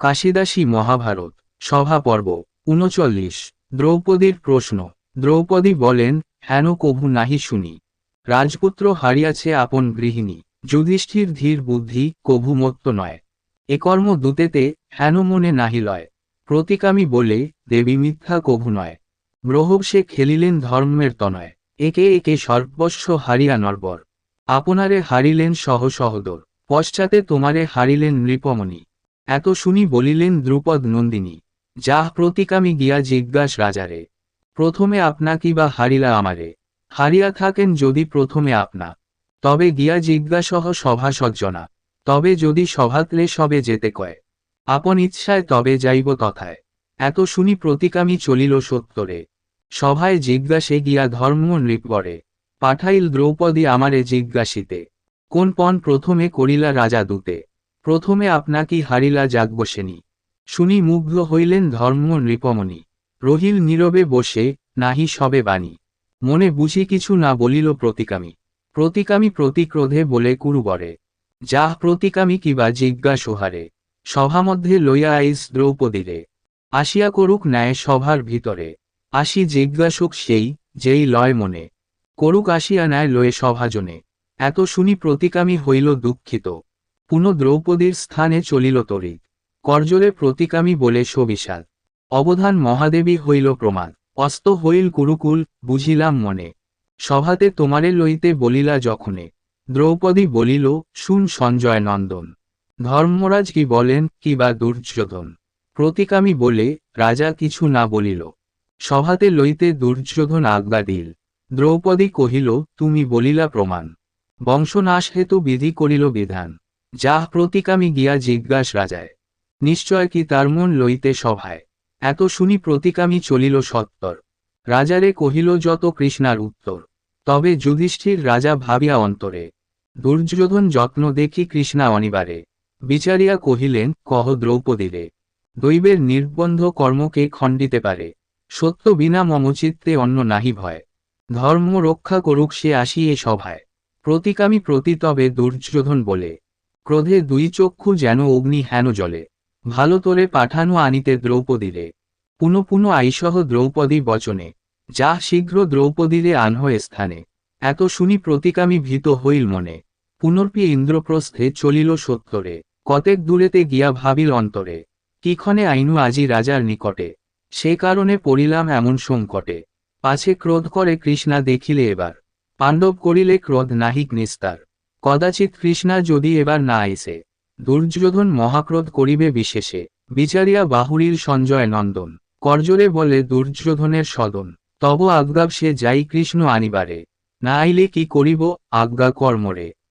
কাশিদাসী মহাভারত, সভা পর্ব, উনচল্লিশ। দ্রৌপদীর প্রশ্ন। দ্রৌপদী বলেন, হেন কভু নাহি শুনি। রাজপুত্র হারিয়াছে আপন গৃহিণী। যুধিষ্ঠির ধীর বুদ্ধি কভু মত্ত নয়। এ কর্ম দুতেতে হেন মনে নাহি লয়। প্রতিকামী বলে দেবী মিথ্যা কভু নয়। ব্রহব সে খেলিলেন ধর্মের তনয়। একে একে সর্বস্ব হারিয়া নরবর। আপনারে হারিলেন সহ সহদর। পশ্চাতে তোমারে হারিলেন নৃপমণি। এত শুনি বলিলেন দ্রুপদ নন্দিনী, যাহ প্রতিকামী গিয়া জিজ্ঞাস রাজারে, প্রথমে আপনা কি বা হারিলা আমারে, হারিয়া থাকেন যদি প্রথমে আপনা। তবে গিয়া জিজ্ঞাসহ সভা সজ্জনা তবে যদি সভাতলে সবে যেতে কয়। আপন ইচ্ছায় তবে যাইব তথায়। এত শুনি প্রতিকামী চলিল সত্তরে। সভায় জিজ্ঞাসে গিয়া ধর্ম নৃপরে পাঠাইল দ্রৌপদী আমারে জিজ্ঞাসিতে, কোন পণ প্রথমে করিলা রাজা দূতে? প্রথমে আপনাকি হারিলা যাগবসেনি শুনি মুগ্ধ হইলেন ধর্ম নৃপমণি। রহিল নীরবে বসে, নাহি সবে বাণী। মনে বুঝি কিছু না বলিল প্রতিকামী। প্রতিকামী প্রতিক্রোধে বলে কুরুবরে। যাহ প্রতিকামী কিবা জিজ্ঞাসোহারে। সভামধ্যে লইয়া আইস দ্রৌপদীরে। আসিয়া করুক ন্যায় সভার ভিতরে। আসি জিজ্ঞাসুক সেই, যেই লয় মনে। করুক আসিয়া ন্যায় লয়ে সভাজনে। এত শুনি প্রতিকামী হইল দুঃখিত। পুনঃ দ্রৌপদীর স্থানে চলিল তরি করজলে প্রতিকামী বলে সবিশাল। অবধান মহাদেবী হইল প্রমাণ অস্ত হইল কুরুকুল, বুঝিলাম মনে। সভাতে তোমারে লইতে বলিলা যখনে। দ্রৌপদী বলিল, শুন সঞ্জয় নন্দন। ধর্মরাজ কি বলেন, কি বা দুর্যোধন? প্রতিকামী বলে, রাজা কিছু না বলিল। সভাতে লইতে দুর্যোধন আজ্ঞা দিল। দ্রৌপদী কহিল, তুমি বলিলা প্রমাণ। বংশনাশ হেতু বিধি করিল বিধান। যাহ প্রতিকামী গিয়া জিজ্ঞাস রাজায়, নিশ্চয় কি তার মন লইতে সভায়? এত শুনি প্রতিকামী চলিল সত্তর রাজারে কহিল, যত কৃষ্ণার উত্তর। তবে যুধিষ্ঠির রাজা ভাবিয়া অন্তরে, দুর্যোধন যত্ন দেখি কৃষ্ণা অনিবারে বিচারিয়া কহিলেন, কহ দ্রৌপদীরে, দৈবের নির্বন্ধ কর্মকে খণ্ডিতে পারে? সত্য বিনা মমচিত্তে অন্য নাহি ভয়। ধর্ম রক্ষা করুক সে আসি এ সভায়। প্রতিকামী প্রতি তবে দুর্যোধন বলে ক্রোধে দুই চক্ষু যেন অগ্নি হেন জলে। ভালো তোরে পাঠানো আনিতে দ্রৌপদীরে। পুনঃ পুনঃ আইসহ দ্রৌপদী বচনে। যা শীঘ্র দ্রৌপদীরে আনহ স্থানে। এত শুনি প্রতিকামী ভীত হইল মনে। পুনর্পি ইন্দ্রপ্রস্থে চলিল সত্তরে। কতেক দূরেতে গিয়া ভাবিল অন্তরে। কিক্ষণে আইনু আজি রাজার নিকটে। সে কারণে পড়িলাম এমন সংকটে। পাছে ক্রোধ করে কৃষ্ণা দেখিলে এবার। পাণ্ডব করিলে ক্রোধ নাহিক নিস্তার। কদাচিৎ কৃষ্ণা যদি এবার না এসে দুর্যোধন মহাক্রোধ করিবে বিশেষে, বিচারিয়া বাহুরীর সঞ্জয় নন্দন করজোরে বলে দুর্যোধনের সদন, তব আজ্ঞাব সে যাই কৃষ্ণ আনিবারে, না আইলে কি করিব আজ্ঞা কর্মরে।